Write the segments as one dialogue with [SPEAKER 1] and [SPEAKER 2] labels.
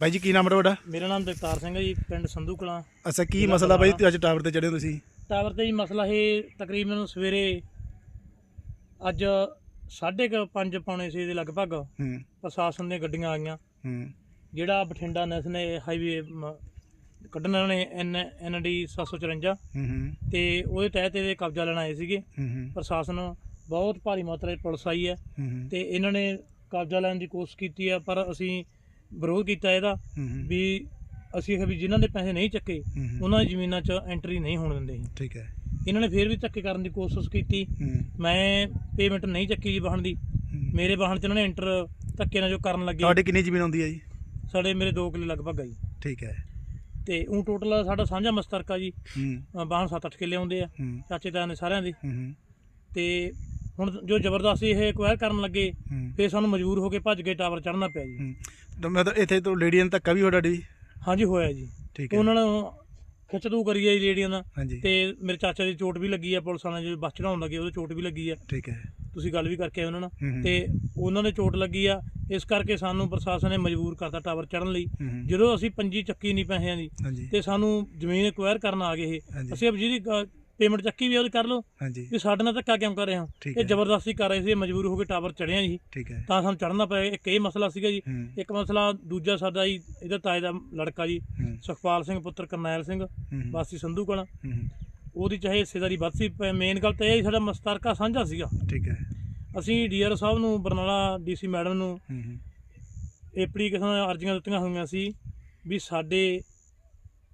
[SPEAKER 1] ਬਾਈ ਜੀ ਕੀ ਨਾਮ ਹੈ ਤੁਹਾਡਾ?
[SPEAKER 2] ਮੇਰਾ ਨਾਮ ਜਗਤਾਰ ਸਿੰਘ ਹੈ ਜੀ ਪਿੰਡ ਸੰਧੂ ਕਲਾਂ।
[SPEAKER 1] ਅੱਛਾ ਕੀ ਮਸਲਾ ਬਾਈ? ਅੱਜ ਟਾਵਰ ਤੇ ਚੜੇ ਹੋ ਤੁਸੀਂ?
[SPEAKER 2] ਟਾਵਰ ਤੇ ਜੀ ਮਸਲਾ ਇਹ ਤਕਰੀਬਨ ਸਵੇਰੇ ਅੱਜ 5:30 ਪੌਣੇ 6 ਦੇ ਲਗਭਗ
[SPEAKER 1] ਹੂੰ।
[SPEAKER 2] ਪ੍ਰਸ਼ਾਸਨ ਦੀਆਂ ਗੱਡੀਆਂ ਆਈਆਂ
[SPEAKER 1] ਹੂੰ।
[SPEAKER 2] ਜਿਹੜਾ ਬਠਿੰਡਾ ਨੈਸ਼ਨਲ ਹਾਈਵੇ ਮ- ਕੱਢਣ ਨੇ ਐਨ ਐਨਡੀ 754
[SPEAKER 1] ਹੂੰ ਹੂੰ।
[SPEAKER 2] ਤੇ ਉਹਦੇ ਤਹਿਤ ਇਹਦੇ ਕਬਜ਼ਾ ਲੈਣ ਆਏ ਸੀਗੇ।
[SPEAKER 1] ਹੂੰ ਹੂੰ।
[SPEAKER 2] ਪ੍ਰਸ਼ਾਸਨ ਬਹੁਤ ਭਾਰੀ ਮਾਤਰਾ 'ਚ ਪੁਲਿਸ ਆਈ ਹੈ
[SPEAKER 1] ਹੂੰ।
[SPEAKER 2] ਤੇ ਇਹਨਾਂ ਨੇ ਕਬਜ਼ਾ ਲੈਣ ਦੀ ਕੋਸ਼ਿਸ਼ ਕੀਤੀ ਹੈ ਪਰ ਅਸੀਂ ਵਿਰੋਧ ਕੀਤਾ ਇਹਦਾ ਵੀ ਅਸੀਂ ਕਿਹਾ ਵੀ ਜਿਨ੍ਹਾਂ ਦੇ ਪੈਸੇ ਨਹੀਂ ਚੱਕੇ ਉਹਨਾਂ ਦੀ ਜ਼ਮੀਨਾਂ 'ਚ ਐਂਟਰੀ ਨਹੀਂ ਹੋਣ ਦਿੰਦੇ ਸੀ।
[SPEAKER 1] ਠੀਕ ਹੈ।
[SPEAKER 2] ਇਹਨਾਂ ਨੇ ਫੇਰ ਵੀ ਧੱਕੇ ਕਰਨ ਦੀ ਕੋਸ਼ਿਸ਼ ਕੀਤੀ। ਮੈਂ ਪੇਮੈਂਟ ਨਹੀਂ ਚੱਕੀ ਜੀ ਵਾਹਨ ਦੀ। ਮੇਰੇ ਵਾਹਨ 'ਚ ਇਹਨਾਂ ਨੇ ਐਂਟਰ ਧੱਕੇ ਨਾਲ ਜੋ ਕਰਨ ਲੱਗੇ।
[SPEAKER 1] ਤੁਹਾਡੀ ਕਿੰਨੀ ਜ਼ਮੀਨ ਆਉਂਦੀ ਹੈ ਜੀ?
[SPEAKER 2] ਸਾਡੇ ਮੇਰੇ 2 ਕਿੱਲੇ ਲਗਭਗ ਆ ਜੀ।
[SPEAKER 1] ਠੀਕ ਹੈ।
[SPEAKER 2] ਤੇ ਉਹ ਟੋਟਲ ਸਾਡਾ ਸਾਂਝਾ ਮਸਤਰਕਾ ਜੀ। ਵਾਹਨ 7-8 ਕਿੱਲੇ ਆਉਂਦੇ ਆ। ਚਾਚੇ ਤਾਇਆ ਨੇ ਸਾਰਿਆਂ ਦੇ। ਤੇ ਹੁਣ ਜੋ ਜ਼ਬਰਦਸਤੀ ਇਹ ਐਕਵਾਇਰ ਕਰਨ ਲੱਗੇ
[SPEAKER 1] ਹੂੰ।
[SPEAKER 2] ਫੇਰ ਸਾਨੂੰ ਮਜਬੂਰ ਹੋ ਕੇ ਭੱਜ ਕੇ ਟਾਵਰ ਚੜ੍ਹਨਾ ਪਿਆ ਜੀ।
[SPEAKER 1] ਹੂੰ। ਤਾਂ ਇੱਥੇ ਤੋਂ ਲੇਡੀਆਂ ਨੇ ਧੱਕਾ ਵੀ ਹੋ ਤੁਹਾਡੀ
[SPEAKER 2] ਹਾਂਜੀ ਹੋਇਆ ਜੀ।
[SPEAKER 1] ਠੀਕ ਹੈ।
[SPEAKER 2] ਉਹਨਾਂ ਨੂੰ ਖਿੱਚਤੂ ਕਰੀ ਆ ਜੀ ਰੇੜੀਆਂ ਦਾ।
[SPEAKER 1] ਹਾਂਜੀ।
[SPEAKER 2] ਤੇ ਮੇਰੇ ਚਾਚਾ ਦੀ ਚੋਟ ਵੀ ਲੱਗੀ ਆ ਪੁਲਿਸ ਵਾਲਿਆਂ ਨੇ ਜਦੋਂ ਬੱਸ ਚੜਾਉਣ ਲੱਗੇ ਉਹਦੇ ਚੋਟ ਵੀ ਲੱਗੀ ਆ।
[SPEAKER 1] ਠੀਕ ਹੈ।
[SPEAKER 2] ਤੁਸੀਂ ਗੱਲ ਵੀ ਕਰਕੇ ਆਏ ਉਹਨਾਂ ਨਾਲ।
[SPEAKER 1] ਹੂੰ
[SPEAKER 2] ਤੇ ਉਹਨਾਂ ਦੇ ਚੋਟ ਲੱਗੀ ਆ। ਇਸ ਕਰਕੇ ਸਾਨੂੰ ਪ੍ਰਸ਼ਾਸਨ ਨੇ ਮਜਬੂਰ ਕਰਤਾ ਟਾਵਰ ਚੜਨ ਲਈ।
[SPEAKER 1] ਹੂੰ ਹੂੰ,
[SPEAKER 2] ਜਦੋਂ ਅਸੀਂ ਪੰਜੀ ਚੱਕੀ ਨਹੀਂ ਪੈਸਿਆਂ ਦੀ
[SPEAKER 1] ਹਾਂਜੀ।
[SPEAKER 2] ਤੇ ਸਾਨੂੰ ਜ਼ਮੀਨ ਐਕਵਾਇਰ ਕਰਨ ਆ ਗਏ ਇਹ।
[SPEAKER 1] ਹਾਂਜੀ।
[SPEAKER 2] ਅਸੀਂ ਅਬ ਜਿਹਦੀ ਪੇਮੈਂਟ ਚੱਕੀ ਵੀ ਉਹਦੀ ਕਰ ਲਓ।
[SPEAKER 1] ਹਾਂਜੀ।
[SPEAKER 2] ਵੀ ਸਾਡੇ ਨਾਲ ਧੱਕਾ ਕਿਉਂ ਕਰ ਰਹੇ ਹੋ?
[SPEAKER 1] ਠੀਕ
[SPEAKER 2] ਇਹ
[SPEAKER 1] ਹੈ।
[SPEAKER 2] ਜ਼ਬਰਦਸਤੀ ਕਰ ਰਹੇ ਸੀ ਇਹ ਮਜਬੂਰ ਹੋ ਕੇ ਟਾਵਰ ਚੜਿਆ ਜੀ।
[SPEAKER 1] ਠੀਕ ਹੈ।
[SPEAKER 2] ਤਾਂ ਸਾਨੂੰ ਚੜਨਾ ਪਿਆ ਇੱਕ ਇਹ ਮਸਲਾ ਸੀਗਾ ਜੀ।
[SPEAKER 1] ਹੂੰ।
[SPEAKER 2] ਇੱਕ ਮਸਲਾ ਦੂਜਾ ਸਾਡਾ ਜੀ ਇਹਦਾ ਤਾਏ ਦਾ ਲੜਕਾ ਜੀ
[SPEAKER 1] ਹੂੰ।
[SPEAKER 2] ਸੁਖਪਾਲ ਸਿੰਘ ਪੁੱਤਰ ਕਰਨੈਲ ਸਿੰਘ
[SPEAKER 1] ਹੂੰ,
[SPEAKER 2] ਵਾਸੀ ਸੰਧੂ ਕਲਾਂ।
[SPEAKER 1] ਹੂੰ ਹੂੰ,
[SPEAKER 2] ਉਹਦੀ ਚਾਹੇ ਹਿੱਸੇਦਾਰੀ ਵੱਧ ਸੀ ਮੇਨ ਗੱਲ ਤਾਂ ਇਹ ਸੀ ਸਾਡਾ ਮਸਤਰਕਾ ਸਾਂਝਾ ਸੀਗਾ।
[SPEAKER 1] ਠੀਕ ਹੈ।
[SPEAKER 2] ਅਸੀਂ ਡੀਆਰ ਸਾਹਿਬ ਨੂੰ ਬਰਨਾਲਾ ਡੀਸੀ ਮੈਡਮ ਨੂੰ
[SPEAKER 1] ਹੂੰ ਹੂੰ,
[SPEAKER 2] ਐਪਲੀਕੇਸ਼ਨ ਅਰਜ਼ੀਆਂ ਦਿੱਤੀਆਂ ਹੋਈਆਂ ਸੀ ਵੀ ਸਾਡੇ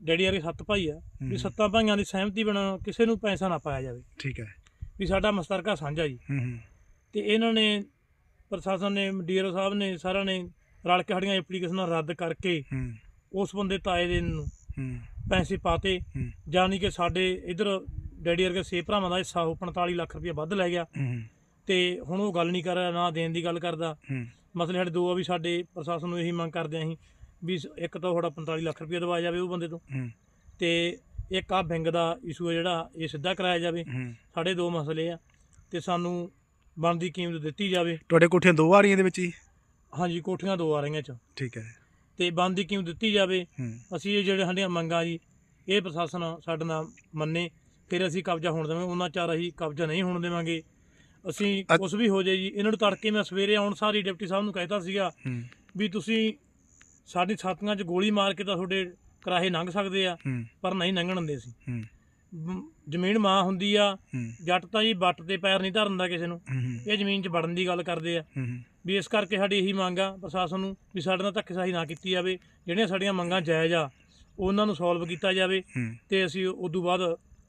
[SPEAKER 2] ਡੈਡੀ ਵਾਲੇ ਸੱਤ ਭਾਈ ਆ ਵੀ। ਸੱਤਾਂ ਭਾਈਆਂ ਦੀ ਸਹਿਮਤੀ ਬਣਾ ਕਿਸੇ ਨੂੰ ਪੈਸਾ ਨਾ ਪਾਇਆ ਜਾਵੇ।
[SPEAKER 1] ਠੀਕ ਹੈ।
[SPEAKER 2] ਵੀ ਸਾਡਾ ਮਸਤਰਕਾ ਸਾਂਝਾ ਜੀ। ਤੇ ਇਹਨਾਂ ਨੇ ਪ੍ਰਸ਼ਾਸਨ ਨੇ ਡੀਆਰ ਸਾਹਿਬ ਨੇ ਸਾਰਿਆਂ ਨੇ ਰਲ ਕੇ ਸਾਡੀਆਂ ਐਪਲੀਕੇਸ਼ਨਾਂ ਰੱਦ ਕਰਕੇ ਉਸ ਬੰਦੇ ਤਾਏ ਦੇ ਨੂੰ ਪੈਸੇ ਪਾਤੇ। ਜਾਨੀ ਕਿ ਸਾਡੇ ਇਧਰ ਡੈਡੀ ਵਰਗੇ ਸੇ ਭਰਾਵਾਂ ਦਾ ਹਿੱਸਾ ਉਹ 45 ਲੱਖ ਰੁਪਏ ਵੱਧ ਲੈ ਗਿਆ। ਤੇ ਹੁਣ ਉਹ ਗੱਲ ਨਹੀਂ ਕਰ ਰਿਹਾ ਨਾ ਦੇਣ ਦੀ ਗੱਲ ਕਰਦਾ। ਮਸਲੇ ਸਾਡੇ ਦੋ ਆ ਵੀ ਸਾਡੇ ਪ੍ਰਸ਼ਾਸਨ ਨੂੰ ਇਹੀ ਮੰਗ ਕਰਦੇ ਆਂ ਅਸੀਂ। ਵੀ ਇੱਕ ਤਾਂ ਤੁਹਾਡਾ 45 ਲੱਖ ਰੁਪਏ ਦਵਾਇਆ ਜਾਵੇ ਉਹ ਬੰਦੇ ਤੋਂ। ਤੇ ਇੱਕ ਆ ਬੈਂਕ ਦਾ ਇਸ਼ੂ ਹੈ ਜਿਹੜਾ ਇਹ ਸਿੱਧਾ ਕਰਾਇਆ ਜਾਵੇ। ਸਾਡੇ ਦੋ ਮਸਲੇ ਆ ਤੇ ਸਾਨੂੰ ਬਣਦੀ ਕੀਮਤ ਦਿੱਤੀ ਜਾਵੇ।
[SPEAKER 1] ਤੁਹਾਡੇ ਕੋਠੀਆਂ ਦੋ ਆ ਰਹੀਆਂ ਦੇ ਵਿੱਚ ਹੀ?
[SPEAKER 2] ਹਾਂਜੀ ਕੋਠੀਆਂ ਦੋ ਆ ਰਹੀਆਂ ਚ।
[SPEAKER 1] ਠੀਕ ਹੈ।
[SPEAKER 2] ਤੇ ਬਣਦੀ ਕੀਮਤ ਦਿੱਤੀ ਜਾਵੇ। ਅਸੀਂ ਇਹ ਜਿਹੜੇ ਸਾਡੀਆਂ ਮੰਗਾਂ ਜੀ ਇਹ ਪ੍ਰਸ਼ਾਸਨ ਸਾਡੇ ਨਾਲ ਮੰਨੇ ਫਿਰ ਅਸੀਂ ਕਬਜ਼ਾ ਹੋਣ ਦੇਵਾਂਗੇ ਉਹਨਾਂ ਚਾਰ ਅਸੀਂ ਕਬਜ਼ਾ ਨਹੀਂ ਹੋਣ ਦੇਵਾਂਗੇ। ਅਸੀਂ ਕੁਝ ਵੀ ਹੋ ਜਾਏ ਜੀ ਇਹਨਾਂ ਨੂੰ ਤੜਕੇ ਮੈਂ ਸਵੇਰੇ ਆਉਣ ਸਾਰੀ ਡਿਪਟੀ ਸਾਹਿਬ ਨੂੰ ਕਹਿਤਾ ਸੀਗਾ ਵੀ ਤੁਸੀਂ ਸਾਡੀ ਛਾਤੀਆਂ 'ਚ ਗੋਲੀ ਮਾਰ ਕੇ ਤਾਂ ਤੁਹਾਡੇ ਕਰਾਹੇ ਲੰਘ ਸਕਦੇ ਆ
[SPEAKER 1] ਹੂੰ।
[SPEAKER 2] ਪਰ ਨਹੀਂ ਲੰਘਣ ਦਿੰਦੇ ਸੀ
[SPEAKER 1] ਹੂੰ।
[SPEAKER 2] ਮ- ਜ਼ਮੀਨ ਮਾਂ ਹੁੰਦੀ ਆ
[SPEAKER 1] ਹੂੰ।
[SPEAKER 2] ਜੱਟ ਤਾਂ ਜੀ ਬੱਟ ਤੇ ਪੈਰ ਨਹੀਂ ਧਰਨਦਾ ਕਿਸੇ ਨੂੰ।
[SPEAKER 1] ਹੂੰ
[SPEAKER 2] ਇਹ ਜ਼ਮੀਨ 'ਚ ਵੜਨ ਦੀ ਗੱਲ ਕਰਦੇ ਆ।
[SPEAKER 1] ਹੂੰ
[SPEAKER 2] ਵੀ ਇਸ ਕਰਕੇ ਸਾਡੀ ਇਹੀ ਮੰਗ ਆ ਪ੍ਰਸ਼ਾਸਨ ਨੂੰ ਵੀ ਸਾਡੇ ਨਾਲ ਧੱਕੇਸ਼ਾਹੀ ਨਾ ਕੀਤੀ ਜਾਵੇ। ਜਿਹੜੀਆਂ ਸਾਡੀਆਂ ਮੰਗਾਂ ਜਾਇਜ਼ ਆ ਉਹਨਾਂ ਨੂੰ ਸੋਲਵ ਕੀਤਾ ਜਾਵੇ
[SPEAKER 1] ਹੂੰ।
[SPEAKER 2] ਤੇ ਅਸੀਂ ਉਦੋਂ ਬਾਅਦ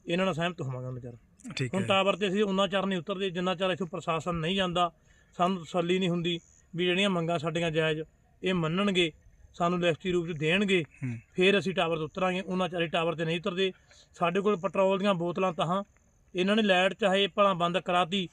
[SPEAKER 2] ਇਹਨਾਂ ਨਾਲ ਸਹਿਮਤ ਹੋਵਾਂਗੇ ਉਹਨਾਂ ਚਿਰ
[SPEAKER 1] ਠੀਕ
[SPEAKER 2] ਹੁਣ
[SPEAKER 1] ਹੈ।
[SPEAKER 2] ਟਾਵਰ ਤੇ ਅਸੀਂ ਉਹਨਾਂ ਚਿਰ ਨਹੀਂ ਉਤਰਦੇ ਜਿੰਨਾ ਚਿਰ ਇੱਥੋਂ ਪ੍ਰਸ਼ਾਸਨ ਨਹੀਂ ਜਾਂਦਾ ਸਾਨੂੰ ਤਸੱਲੀ ਨਹੀਂ ਹੁੰਦੀ ਵੀ ਜਿਹੜੀਆਂ ਮੰਗਾਂ ਸਾਡੀਆਂ ਜਾਇਜ਼ ਇਹ ਮੰਨਣਗੇ ਸਾਨੂੰ ਲਿਖਤੀ ਰੂਪ 'ਚ ਦੇਣਗੇ ਫਿਰ ਅਸੀਂ ਟਾਵਰ ਤੇ ਉਤਰਾਂਗੇ। ਉਹਨਾਂ ਚਾਰੇ ਟਾਵਰ ਤੇ ਨਹੀਂ ਉਤਰਦੇ। ਸਾਡੇ ਕੋਲ ਪੈਟਰੋਲ ਦੀਆਂ ਬੋਤਲਾਂ ਤਾਂ ਹਾਂ। ਇਹਨਾਂ ਨੇ ਲਾਈਟ ਚਾਹੇ ਭਲਾ ਬੰਦ ਕਰਾਤੀ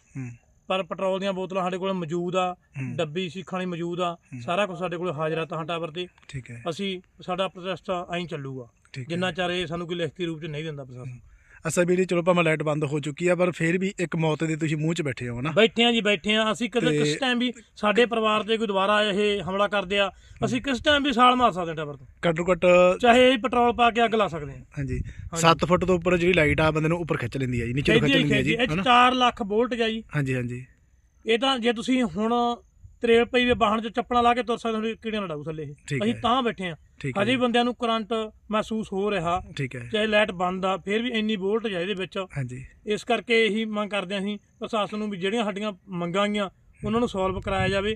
[SPEAKER 2] ਪਰ ਪੈਟਰੋਲ ਦੀਆਂ ਬੋਤਲਾਂ ਸਾਡੇ ਕੋਲ ਮੌਜੂਦ ਆ। ਡੱਬੀ ਸਿੱਖਾਂ ਵਾਲੀ ਮੌਜੂਦ ਆ। ਸਾਰਾ ਕੁਝ ਸਾਡੇ ਕੋਲ ਹਾਜ਼ਰ ਆ ਤਾਂ ਟਾਵਰ ਤੇ।
[SPEAKER 1] ਠੀਕ ਹੈ।
[SPEAKER 2] ਅਸੀਂ ਸਾਡਾ ਪ੍ਰੋਟੈਸਟ ਐਂ ਚੱਲੂਗਾ। ਜਿੰਨਾ ਚਿਰ ਇਹ ਸਾਨੂੰ ਕੋਈ ਲਿਖਤੀ ਰੂਪ 'ਚ ਨਹੀਂ ਦਿੰਦਾ ਪ੍ਰਸ਼ਾਸਨ।
[SPEAKER 1] ਅਸਾ ਵੀਰੇ ਚਲੋ ਭਾਵੇਂ ਲਾਈਟ ਬੰਦ ਹੋ ਚੁੱਕੀ ਆ ਪਰ ਫਿਰ ਵੀ ਇੱਕ ਮੌਤ ਦੇ ਤੁਸੀਂ ਮੂੰਹ 'ਚ ਬੈਠੇ ਹੋ ਨਾ
[SPEAKER 2] ਬੈਠੇ ਆ ਜੀ ਬੈਠੇ ਆ। ਅਸੀਂ ਕਦੇ ਕਿਸ ਟਾਈਮ ਵੀ ਸਾਡੇ ਪਰਿਵਾਰ ਤੇ ਕੋਈ ਦੁਬਾਰਾ ਇਹ ਹਮਲਾ ਕਰਦੇ ਆ ਅਸੀਂ ਕਿਸ ਟਾਈਮ ਵੀ ਛਾਲ ਮਾਰ ਸਕਦੇ ਟਾਵਰ ਤੋਂ।
[SPEAKER 1] ਘੱਟੋ ਘੱਟ
[SPEAKER 2] ਚਾਹੇ ਇਹ ਪੈਟਰੋਲ ਪਾ ਕੇ ਅੱਗ ਲਾ ਸਕਦੇ ਆ।
[SPEAKER 1] ਹਾਂਜੀ। 7 ਫੁੱਟ ਤੋਂ ਉੱਪਰ ਜਿਹੜੀ ਲਾਈਟ ਆ ਬੰਦੇ ਨੂੰ ਉੱਪਰ ਖਿੱਚ ਲੈਂਦੀ ਆ ਜੀ ਨੀਚੇ ਨੂੰ ਖਿੱਚ ਲੈਂਦੀ ਆ ਜੀ
[SPEAKER 2] ਇਹ
[SPEAKER 1] ਹਨਾ?
[SPEAKER 2] 4 ਲੱਖ ਵੋਲਟ ਆ ਜੀ।
[SPEAKER 1] ਹਾਂਜੀ ਹਾਂਜੀ।
[SPEAKER 2] ਇਹ ਤਾਂ ਜੇ ਤੁਸੀਂ ਹੁਣ ਤਰੇਲ ਪਈ ਵੀ ਵਾਹਨ 'ਚ ਚੱਪਣਾ ਲਾ ਕੇ ਤੁਰ ਸਕਦੇ ਹੋ ਕੀੜਿਆਂ ਨਾਲ ਡਾਊ ਥੱਲੇ ਅਸੀਂ। ਤਾਂ ਬੈਠੇ ਆ।
[SPEAKER 1] ਠੀਕ ਹੈ
[SPEAKER 2] ਹਜੇ
[SPEAKER 1] ਜੀ,
[SPEAKER 2] ਬੰਦਿਆਂ ਨੂੰ ਕਰੰਟ ਮਹਿਸੂਸ ਹੋ ਰਿਹਾ।
[SPEAKER 1] ਠੀਕ ਹੈ
[SPEAKER 2] ਚਾਹੇ ਲਾਈਟ ਬੰਦ ਆ ਫਿਰ ਵੀ ਇੰਨੀ ਵੋਲਟ ਆ ਇਹਦੇ ਵਿੱਚ।
[SPEAKER 1] ਹਾਂਜੀ।
[SPEAKER 2] ਇਸ ਕਰਕੇ ਇਹੀ ਮੰਗ ਕਰਦੇ ਹਾਂ ਅਸੀਂ ਪ੍ਰਸ਼ਾਸਨ ਨੂੰ ਵੀ ਜਿਹੜੀਆਂ ਸਾਡੀਆਂ ਮੰਗਾਂ ਆਈਆਂ ਉਹਨਾਂ ਨੂੰ ਸੋਲਵ ਕਰਾਇਆ ਜਾਵੇ।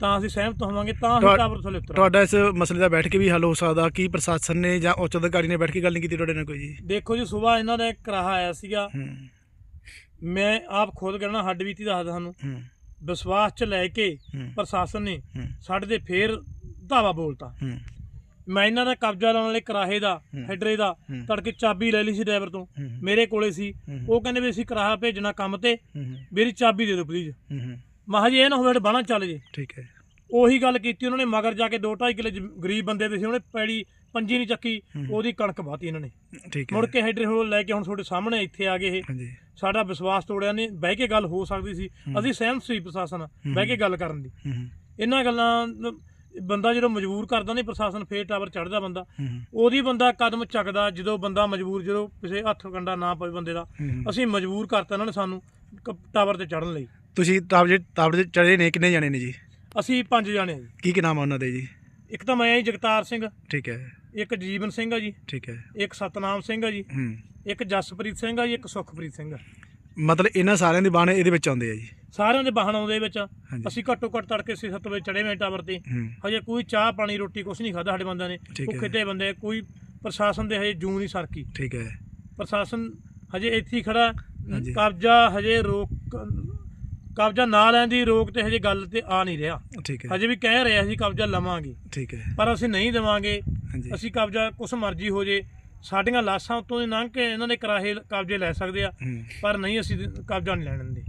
[SPEAKER 2] ਤਾਂ ਅਸੀਂ ਸਹਿਮਤ ਹੋਵਾਂਗੇ ਤਾਂ ਅਸੀਂ
[SPEAKER 1] ਤੁਹਾ-
[SPEAKER 2] ਟਾਵਰ ਥੱਲੇ ਉਤਰਾਂਗੇ।
[SPEAKER 1] ਤੁਹਾਡਾ ਇਸ ਮਸਲੇ ਦਾ ਬੈਠ ਕੇ ਵੀ ਹੱਲ ਹੋ ਸਕਦਾ। ਕੀ ਪ੍ਰਸ਼ਾਸਨ ਨੇ ਜਾਂ ਉੱਚ ਅਧਿਕਾਰੀ ਨੇ ਬੈਠ ਕੇ ਗੱਲ ਨਹੀਂ ਕੀਤੀ ਤੁਹਾਡੇ ਨਾਲ ਕੋਈ ਜੀ?
[SPEAKER 2] ਦੇਖੋ ਜੀ ਸਵੇਰ ਇਹਨਾਂ ਦਾ ਇੱਕ ਕਰਾਹਾ ਆਇਆ ਸੀਗਾ।
[SPEAKER 1] ਹੂੰ।
[SPEAKER 2] ਮੈਂ ਆਪ ਖੁਦ ਕਹਿਣਾ ਹੱਡ ਬੀਤੀ ਦੱਸਦਾ ਤੁਹਾਨੂੰ
[SPEAKER 1] ਹੂੰ।
[SPEAKER 2] ਵਿਸ਼ਵਾਸ 'ਚ ਲੈ ਕੇ
[SPEAKER 1] ਹੂੰ।
[SPEAKER 2] ਪ੍ਰਸ਼ਾਸਨ ਨੇ
[SPEAKER 1] ਹੂੰ।
[SPEAKER 2] ਸਾਡੇ ਤੇ ਫੇਰ ਧਾਵਾ ਬੋਲਤਾ।
[SPEAKER 1] ਹੂੰ।
[SPEAKER 2] ਮੈਂ ਇਹਨਾਂ ਦਾ ਕਬਜ਼ਾ ਲੈਣ ਵਾਲੇ ਕਰਾਹੇ ਦਾ। ਹੈਡਰੇ ਦਾ। ਤੜਕੇ ਚਾਬੀ ਲੈ ਲਈ ਸੀ ਡਰਾਈਵਰ ਤੋਂ। ਮੇਰੇ ਕੋਲੇ ਸੀ। ਉਹ ਕਹਿੰਦੇ ਵੀ ਅਸੀਂ ਕਰਾਹਾ ਭੇਜਣਾ ਕੰਮ ਤੇ ਮੇਰੀ ਚਾਬੀ ਦੇ ਦਿਓ ਪਲੀਜ਼ ਮਹਾ ਜੀ ਇਹ ਨਾ ਹੋਵੇ ਬਾਣਾ ਚੱਲ ਜੇ।
[SPEAKER 1] ਠੀਕ ਹੈ।
[SPEAKER 2] ਉਹੀ ਗੱਲ ਕੀਤੀ ਉਹਨਾਂ ਨੇ ਮਗਰ ਜਾ ਕੇ 2.5 ਕਿਲੇ ਗਰੀਬ ਬੰਦੇ ਦੇ ਸੀ ਉਹਨੇ ਪੈੜੀ ਪੰਜੀ ਨਹੀਂ ਚੱਕੀ ਉਹਦੀ ਕਣਕ ਬਾਤੀ ਇਹਨਾਂ ਨੇ।
[SPEAKER 1] ਠੀਕ ਹੈ।
[SPEAKER 2] ਮੁੜ ਕੇ ਹੈਡਰੇ ਹੋ ਲੈ ਕੇ ਹੁਣ ਤੁਹਾਡੇ ਸਾਹਮਣੇ ਇੱਥੇ ਆ ਗਏ ਇਹ। ਸਾਡਾ ਵਿਸ਼ਵਾਸ ਤੋੜਿਆ ਨੇ ਬਹਿ ਕੇ ਗੱਲ ਹੋ ਸਕਦੀ ਸੀ। ਅਸੀਂ ਸਹਿਮਤ ਸੀ ਪ੍ਰਸ਼ਾਸਨ ਬਹਿ ਕੇ ਗੱਲ ਕਰਨ ਦੀ। ਇਹਨਾਂ ਗੱਲਾਂ ਬੰਦਾ ਜਦੋਂ ਮਜਬੂਰ ਕਰਦਾ ਨਹੀਂ ਪ੍ਰਸ਼ਾਸਨ ਫੇਰ ਟਾਵਰ ਚੜਦਾ ਬੰਦਾ। ਉਹਦੀ ਬੰਦਾ ਕਦਮ ਚੱਕਦਾ ਜਦੋਂ ਬੰਦਾ ਮਜਬੂਰ ਜਦੋਂ ਕਿਸੇ ਹੱਥ ਕੰਡਾ ਨਾ ਪਵੇ ਬੰਦੇ ਦਾ। ਅਸੀਂ ਮਜਬੂਰ ਕਰਤਾ ਇਹਨਾਂ ਨੇ ਸਾਨੂੰ ਟਾਵਰ ਤੇ ਚੜਨ ਲਈ।
[SPEAKER 1] ਤੁਸੀਂ ਜੇ ਤਾਬ ਦੇ ਚੜੇ ਨੇ ਕਿੰਨੇ ਜਾਣੇ ਨੇ ਜੀ?
[SPEAKER 2] ਅਸੀਂ ਪੰਜ ਜਾਣੇ ਆ ਜੀ।
[SPEAKER 1] ਕੀ ਕੀ ਨਾਮ ਆ ਉਹਨਾਂ ਦੇ ਜੀ?
[SPEAKER 2] ਇੱਕ ਤਾਂ ਮੈਂ ਆ ਜਗਤਾਰ ਸਿੰਘ।
[SPEAKER 1] ਠੀਕ ਹੈ।
[SPEAKER 2] ਇੱਕ ਜੀਵਨ ਸਿੰਘ ਆ ਜੀ।
[SPEAKER 1] ਠੀਕ ਹੈ।
[SPEAKER 2] ਇੱਕ ਸਤਨਾਮ ਸਿੰਘ ਆ ਜੀ। ਇੱਕ ਜਸਪ੍ਰੀਤ ਸਿੰਘ ਆ ਜੀ ਇੱਕ ਸੁਖਪ੍ਰੀਤ ਸਿੰਘ ਆ।
[SPEAKER 1] ਮਤਲਬ ਇਹਨਾਂ ਸਾਰਿਆਂ ਦੇ ਬਾਣੇ ਇਹਦੇ ਵਿੱਚ ਆਉਂਦੇ ਆ ਜੀ।
[SPEAKER 2] ਸਾਰਿਆਂ ਦੇ ਵਾਹਨ ਆਉਂਦੇ ਵਿੱਚ। ਅਸੀਂ ਘੱਟੋ ਘੱਟ ਤੜਕੇ 6-7 ਵਜੇ ਚੜੇ ਹੋਏ ਟਾਵਰ ਤੇ। ਹਜੇ ਕੋਈ ਚਾਹ ਪਾਣੀ ਰੋਟੀ ਕੁਛ ਨਹੀਂ ਖਾਦਾ ਸਾਡੇ ਬੰਦਿਆਂ ਨੇ। ਭੁੱਖੇ ਤੇ ਬੰਦੇ ਕੋਈ ਪ੍ਰਸ਼ਾਸਨ ਦੇ ਹਜੇ ਜੂੰ ਨਹੀਂ ਸਰਕੀ।
[SPEAKER 1] ਠੀਕ ਹੈ।
[SPEAKER 2] ਪ੍ਰਸ਼ਾਸਨ ਹਜੇ ਇੱਥੇ ਹੀ ਖੜਾ। ਕਬਜ਼ਾ ਹਜੇ ਰੋਕ ਕਬਜ਼ਾ ਨਾ ਲੈਣ ਦੀ ਰੋਕ ਤੇ ਹਜੇ ਗੱਲ ਤੇ ਆ ਨਹੀਂ ਰਿਹਾ।
[SPEAKER 1] ਠੀਕ ਹੈ।
[SPEAKER 2] ਹਜੇ ਵੀ ਕਹਿ ਰਹੇ ਅਸੀਂ ਕਬਜ਼ਾ ਲਵਾਂਗੇ।
[SPEAKER 1] ਠੀਕ ਹੈ।
[SPEAKER 2] ਪਰ ਅਸੀਂ ਨਹੀਂ ਦੇਵਾਂਗੇ। ਅਸੀਂ ਕਬਜ਼ਾ ਕੁਛ ਮਰਜ਼ੀ ਹੋ ਜੇ। ਸਾਡੀਆਂ ਲਾਸ਼ਾਂ ਉੱਤੋਂ ਦੀ ਲੰਘ ਕੇ ਇਹਨਾਂ ਦੇ ਕਰਾਹੇ ਕਬਜ਼ੇ ਲੈ ਸਕਦੇ ਆ
[SPEAKER 1] ਹੂੰ।
[SPEAKER 2] ਪਰ ਨਹੀਂ ਅਸੀਂ ਕਬਜ਼ਾ ਨਹੀਂ ਲੈਣ ਦਿੰਦੇ।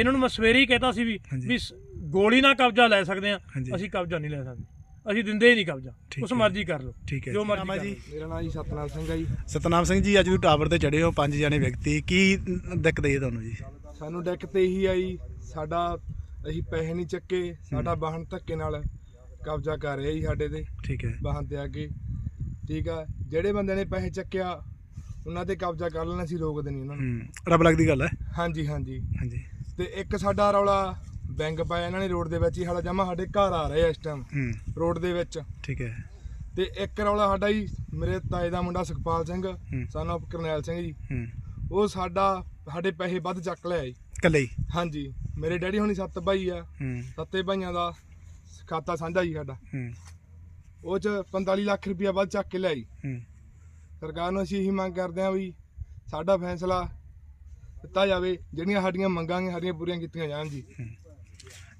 [SPEAKER 2] ਇਹਨਾਂ ਨੂੰ ਮੈਂ ਸਵੇਰੇ ਹੀ ਕਹਿਤਾ ਸੀ ਵੀ। ਵੀ ਗੋਲੀ ਨਾਲ ਕਬਜ਼ਾ ਲੈ ਸਕਦੇ ਆ। ਅਸੀਂ ਕਬਜ਼ਾ ਨਹੀਂ ਲੈ ਸਕਦੇ। ਅਸੀਂ ਦਿੰਦੇ ਹੀ ਨਹੀਂ ਕਬਜ਼ਾ। ਉਸ
[SPEAKER 1] ਹੈ।
[SPEAKER 2] ਮਰਜ਼ੀ ਕਰ ਲਓ।
[SPEAKER 1] ਠੀਕ ਹੈ
[SPEAKER 2] ਜੋ। ਮਰਜ਼ੀ
[SPEAKER 1] ਹੈ ਜੀ।
[SPEAKER 3] ਮੇਰਾ ਨਾਮ ਜੀ ਸਤਨਾਮ ਸਿੰਘ ਹੈ ਜੀ।
[SPEAKER 1] ਸਤਨਾਮ ਸਿੰਘ ਜੀ ਅੱਜ ਤੁਸੀਂ ਟਾਵਰ ਤੇ ਚੜੇ ਹੋ ਪੰਜ ਜਾਣੇ ਵਿਅਕਤੀ ਕੀ ਦਿੱਕਤ ਹੈ ਤੁਹਾਨੂੰ ਜੀ?
[SPEAKER 3] ਸਾਨੂੰ ਦਿੱਕਤ ਇਹੀ ਆਈ ਸਾਡਾ ਅਸੀਂ ਪੈਸੇ ਨਹੀਂ ਚੱਕੇ ਸਾਡਾ ਵਾਹਨ ਧੱਕੇ ਨਾਲ ਕਬਜ਼ਾ ਕਰ ਰਿਹਾ ਜੀ ਸਾਡੇ ਤੇ।
[SPEAKER 1] ਠੀਕ ਹੈ।
[SPEAKER 3] ਵਾਹਨ ਤੇ ਆ ਕੇ ਠੀਕ ਆ? ਜਿਹੜੇ ਬੰਦੇ ਨੇ ਪੈਸੇ ਚੱਕਿਆ ਉਹਨਾਂ ਤੇ ਕਬਜ਼ਾ ਕਰ ਲੈਣਾ ਸੀ ਰੋਕਦੇ ਨਹੀਂ ਉਹਨਾਂ ਨੂੰ।
[SPEAKER 1] ਹੂੰ ਰੱਬ ਲੱਗਦੀ ਗੱਲ ਹੈ।
[SPEAKER 3] ਹਾਂਜੀ ਹਾਂਜੀ।
[SPEAKER 1] ਹਾਂਜੀ।
[SPEAKER 3] ਤੇ ਇੱਕ ਸਾਡਾ ਰੌਲਾ ਬੈਂਕ ਪਾਇਆ ਇਹਨਾਂ ਨੇ ਰੋਡ ਦੇ ਵਿੱਚ ਹੀ ਸਾਡਾ ਜਮਾ ਸਾਡੇ ਘਰ ਆ ਰਿਹਾ ਇਸ ਟਾਈਮ
[SPEAKER 1] ਹੂੰ।
[SPEAKER 3] ਰੋਡ ਦੇ ਵਿੱਚ।
[SPEAKER 1] ਠੀਕ ਹੈ।
[SPEAKER 3] ਤੇ ਇੱਕ ਰੌਲਾ ਸਾਡਾ ਜੀ ਮੇਰੇ ਤਾਏ ਦਾ ਮੁੰਡਾ ਸੁਖਪਾਲ ਸਿੰਘ
[SPEAKER 1] ਹੂੰ।
[SPEAKER 3] ਸਨ of ਕਰਨੈਲ ਸਿੰਘ ਜੀ।
[SPEAKER 1] ਹੂੰ।
[SPEAKER 3] ਉਹ ਸਾਡਾ ਸਾਡੇ ਪੈਸੇ ਵੱਧ ਚੱਕ ਲਿਆ ਜੀ।
[SPEAKER 1] ਕੱਲੇ ਹੀ?
[SPEAKER 3] ਹਾਂਜੀ। ਮੇਰੇ ਡੈਡੀ ਹੁਣੀ ਸੱਤ ਭਾਈ ਆ।
[SPEAKER 1] ਹੂੰ।
[SPEAKER 3] ਸੱਤੇ ਭਾਈਆਂ ਦਾ ਖਾਤਾ ਸਾਂਝਾ ਜੀ ਸਾਡਾ।
[SPEAKER 1] ਹੂੰ।
[SPEAKER 3] ਉਹ ਚ 45 ਲੱਖ ਰੁਪਇਆ ਵੱਧ ਚੱਕ ਕੇ ਲਿਆਈ।
[SPEAKER 1] ਹੂੰ।
[SPEAKER 3] ਸਰਕਾਰ ਨੂੰ ਅਸੀਂ ਇਹੀ ਮੰਗ ਕਰਦੇ ਹਾਂ ਵੀ ਸਾਡਾ ਫੈਸਲਾ ਦਿੱਤਾ ਜਾਵੇ ਜਿਹੜੀਆਂ ਸਾਡੀਆਂ ਮੰਗਾਂ ਨੇ ਸਾਡੀਆਂ ਪੂਰੀਆਂ ਕੀਤੀਆਂ ਜਾਣ ਜੀ।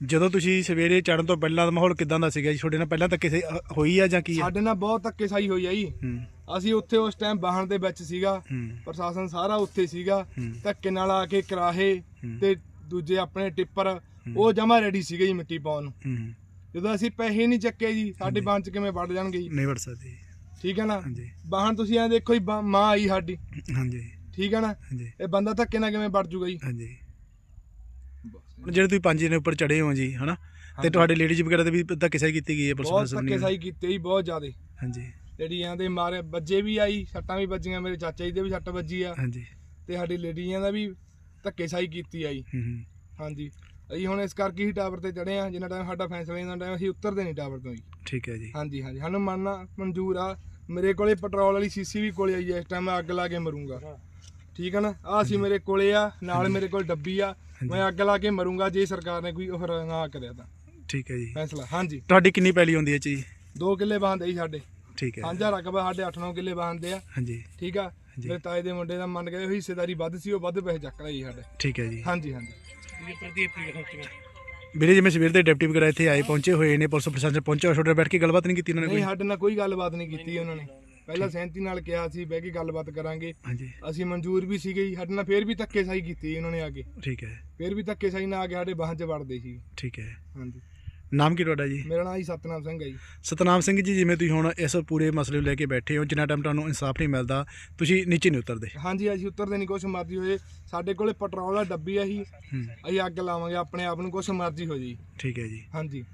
[SPEAKER 1] ਜਦੋਂ ਤੁਸੀਂ ਸਵੇਰੇ ਚੜਨ ਤੋਂ ਪਹਿਲਾਂ ਦਾ ਮਾਹੌਲ ਕਿਦਾਂ ਦਾ ਸੀਗਾ ਜੀ? ਤੁਹਾਡੇ ਨਾਲ ਪਹਿਲਾਂ ਤਾਂ ਕਿਸੇ ਅ, ਹੋਈ ਆ ਜਾਂ ਕੀ ਆ?
[SPEAKER 3] ਸਾਡੇ ਨਾਲ ਬਹੁਤ ਧੱਕੇਸ਼ਾਹੀ ਹੋਈ ਆ ਜੀ।
[SPEAKER 1] ਹੂੰ।
[SPEAKER 3] ਅਸੀਂ ਉੱਥੇ ਉਸ ਟਾਈਮ ਵਾਹਨ ਦੇ ਵਿੱਚ ਸੀਗਾ।
[SPEAKER 1] ਹੂੰ।
[SPEAKER 3] ਪ੍ਰਸ਼ਾਸਨ ਸਾਰਾ ਉੱਥੇ ਸੀਗਾ।
[SPEAKER 1] ਹੂੰ।
[SPEAKER 3] ਧੱਕੇ ਨਾਲ ਆ ਕੇ ਕਰਾਹੇ
[SPEAKER 1] ਹੂੰ।
[SPEAKER 3] ਤੇ ਦੂਜੇ ਆਪਣੇ ਟਿੱਪਰ ਉਹ ਜਮਾ ਰੈਡੀ ਸੀਗੇ ਜੀ ਮਿੱਟੀ ਪਾਉਣ ਨੂੰ।
[SPEAKER 1] ਹੂੰ।
[SPEAKER 3] ਜਦੋਂ ਅਸੀਂ ਪੈਸੇ ਨਹੀਂ ਚੱਕੇ ਜੀ ਸਾਡੇ ਚ ਕਿਵੇਂ ਵੜ ਜਾਣਗੇ ਜੀ?
[SPEAKER 1] ਨਹੀਂ ਵੜ ਸਕਦੀ
[SPEAKER 3] ਠੀਕ ਹੈ ਨਾ?
[SPEAKER 1] ਹਾਂਜੀ।
[SPEAKER 3] ਵਾਹਨ ਤੁਸੀਂ ਐ ਦੇਖੋ ਜੀ ਬਾ- ਮਾਂ ਆਈ ਸਾਡੀ।
[SPEAKER 1] ਹਾਂਜੀ।
[SPEAKER 3] ਠੀਕ ਹੈ ਨਾ?
[SPEAKER 1] ਹਾਂਜੀ।
[SPEAKER 3] ਇਹ ਬੰਦਾ ਧੱਕੇ ਨਾਲ ਕਿਵੇਂ ਵੜ ਜੂਗਾ ਜੀ?
[SPEAKER 1] ਹਾਂਜੀ। ਹੁਣ ਜਿਹੜੇ ਤੁਸੀਂ ਪੰਜ ਜਣੇ ਉੱਪਰ ਚੜੇ ਹੋ ਜੀ ਹਨਾ? ਤੇ
[SPEAKER 3] ਹਾਂਜੀ।
[SPEAKER 1] ਤੁਹਾਡੇ ਲੇਡੀਜ਼ ਵਗੈਰਾ ਦੇ ਵੀ ਤਾਂ ਕਿਸੇ ਕੀਤੀ ਗਈ ਹੈ ਪੁਲਿਸ
[SPEAKER 3] ਬਹੁਤ
[SPEAKER 1] ਪ੍ਰਸ਼ਾਸਨ ਨੇ?
[SPEAKER 3] ਕੀਤੇ ਜੀ ਬਹੁਤ ਜ਼ਿਆਦੇ।
[SPEAKER 1] ਹਾਂਜੀ।
[SPEAKER 3] ਲੇਡੀਆਂ ਦੇ ਮਾਰੇ ਬੱਜੇ ਵੀ ਆਈ ਸੱਟਾਂ ਵੀ ਵੱਜੀਆਂ ਮੇਰੇ ਚਾਚਾ ਜੀ ਦੇ ਵੀ ਸੱਟ ਵੱਜੀ ਆ।
[SPEAKER 1] ਹਾਂਜੀ।
[SPEAKER 3] ਤੇ ਸਾਡੀ ਲੇਡੀਆਂ ਦਾ ਵੀ ਧੱਕੇਸ਼ਾਹੀ ਕੀਤੀ ਆਈ।
[SPEAKER 1] ਹੂੰ ਹੂੰ।
[SPEAKER 3] ਹਾਂਜੀ। ਅਸੀਂ ਹੁਣ ਇਸ ਕਰਕੇ ਹੀ ਟਾਵਰ ਤੇ ਚੜੇ ਆ ਜਿੰਨਾ ਟਾਈਮ ਸਾਡਾ ਫੈਸਲਾ ਇਹਨਾਂ ਟਾਈਮ ਅਸੀਂ ਉਤਰਦੇ ਨਹੀਂ ਟਾਵਰ ਤੋਂ ਜੀ
[SPEAKER 1] ਠੀਕ ਹੈ ਜੀ।
[SPEAKER 3] ਹਾਂਜੀ ਹਾਂਜੀ। ਸਾਨੂੰ ਮੰਨਣਾ ਮਨਜ਼ੂਰ ਆ। ਮੇਰੇ ਕੋਲੇ ਪੈਟਰੋਲ ਵਾਲੀ ਸੀਸੀ ਵੀ ਕੋਲੇ ਆਈ ਹੈ ਇਸ ਟਾਈਮ ਮੈਂ ਅੱਗ ਲਾ ਕੇ ਮਰੂੰਗਾ। ਠੀਕ ਹੈ ਨਾ? ਆ ਸੀ ਮੇਰੇ ਕੋਲੇ ਆ ਨਾਲ ਮੇਰੇ ਕੋਲ ਡੱਬੀ ਆ। ਮੈਂ ਅੱਗ ਲਾ ਕੇ ਮਰੂੰਗਾ ਜੇ ਸਰਕਾਰ ਨੇ ਕੋਈ ਉਹ ਨਾ ਕਰਿਆ ਤਾਂ।
[SPEAKER 1] ਠੀਕ ਹੈ ਜੀ।
[SPEAKER 3] ਫੈਸਲਾ ਹਾਂਜੀ।
[SPEAKER 1] ਤੁਹਾਡੀ ਕਿੰਨੀ ਪੈਲੀ ਹੁੰਦੀ ਹੈ ਜੀ?
[SPEAKER 3] 2 ਕਿੱਲੇ ਬਾਂਦੇ ਜੀ ਸਾਡੇ।
[SPEAKER 1] ਠੀਕ ਹੈ।
[SPEAKER 3] ਸਾਂਝਾ ਰਕਬਾ ਸਾਡੇ 8-9 ਕਿੱਲੇ ਬਾਂਦੇ ਆ।
[SPEAKER 1] ਹਾਂਜੀ।
[SPEAKER 3] ਠੀਕ ਆ। ਮੇਰੇ ਤਾਏ ਦੇ ਮੁੰਡੇ ਦਾ ਮੰਨ ਗਏ ਹਿੱਸੇਦਾਰੀ ਵੱਧ ਸੀ ਉਹ ਵੱਧ ਪੈਸੇ ਚੱਕ ਲਈ ਸਾਡੇ।
[SPEAKER 1] ਠੀਕ ਹੈ ਜੀ।
[SPEAKER 3] ਹਾਂਜੀ ਹਾਂਜੀ।
[SPEAKER 1] ਵੀਰੇ ਜਿਵੇਂ ਸਵੇਰ ਦੇ ਡਿਪਟੀ ਵਗੈਰਾ ਇੱਥੇ ਆਏ ਪਹੁੰਚੇ ਹੋਏ ਨੇ ਪੁਲਿਸ ਪ੍ਰਸ਼ਾਸਨ ਪਹੁੰਚਿਆ ਹੋਇਆ, ਤੁਹਾਡੇ ਨਾਲ ਬੈਠ ਕੇ ਗੱਲਬਾਤ ਨਹੀਂ ਕੀਤੀ ਉਹਨਾਂ ਨੇ
[SPEAKER 3] ਨਹੀਂ
[SPEAKER 1] ਕੋਈ?
[SPEAKER 3] ਸਾਡੇ ਨਾਲ ਕੋਈ ਗੱਲਬਾਤ ਨਹੀਂ ਕੀਤੀ ਉਹਨਾਂ ਨੇ। ਪਹਿਲਾਂ ਸਹਿਮਤੀ ਨਾਲ ਕਿਹਾ ਸੀ ਬਹਿ ਕੇ ਗੱਲਬਾਤ ਕਰਾਂਗੇ।
[SPEAKER 1] ਹਾਂਜੀ।
[SPEAKER 3] ਅਸੀਂ ਮਨਜ਼ੂਰ ਵੀ ਸੀਗੇ ਜੀ ਸਾਡੇ ਨਾਲ ਫੇਰ ਵੀ ਧੱਕੇਸ਼ਾਹੀ ਕੀਤੀ ਉਹਨਾਂ ਨੇ ਆ ਕੇ।
[SPEAKER 1] ਠੀਕ ਹੈ।
[SPEAKER 3] ਫੇਰ ਵੀ ਧੱਕੇਸ਼ਾਹੀ ਨਾਲ ਆ ਕੇ ਸਾਡੇ ਬਾਹਾਂ 'ਚ ਵੜਦੇ ਸੀ।
[SPEAKER 1] ਠੀਕ ਹੈ।
[SPEAKER 3] ਹਾਂਜੀ।
[SPEAKER 1] ਨਾਮ ਕੀ ਤੁਹਾਡਾ ਜੀ?
[SPEAKER 3] ਮੇਰਾ ਨਾਮ ਜੀ ਸਤਨਾਮ ਸਿੰਘ ਹੈ ਜੀ।
[SPEAKER 1] ਸਤਨਾਮ ਸਿੰਘ ਜੀ ਜਿਵੇਂ ਤੁਸੀਂ ਹੁਣ ਇਸ ਪੂਰੇ ਮਸਲੇ ਨੂੰ ਲੈ ਕੇ ਬੈਠੇ ਹੋ ਜਿੰਨਾ ਟਾਈਮ ਤੁਹਾਨੂੰ ਇਨਸਾਫ ਨਹੀਂ ਮਿਲਦਾ ਤੁਸੀਂ ਨੀਚੇ ਨਹੀਂ ਉਤਰਦੇ।
[SPEAKER 3] ਹਾਂਜੀ ਅਸੀਂ ਉਤਰਦੇ ਨਹੀਂ ਕੁਛ ਮਰਜ਼ੀ ਹੋਏ। ਸਾਡੇ ਕੋਲੇ ਪੈਟਰੋਲ ਦਾ ਡੱਬੀ ਆ ਹੀ
[SPEAKER 1] ਹੂੰ।
[SPEAKER 3] ਅਸੀਂ ਅੱਗ ਲਾਵਾਂਗੇ ਆਪਣੇ ਆਪ ਨੂੰ ਕੁਛ ਮਰਜ਼ੀ ਹੋ ਜੀ।
[SPEAKER 1] ਠੀਕ ਹੈ ਜੀ।
[SPEAKER 3] ਹਾਂਜੀ।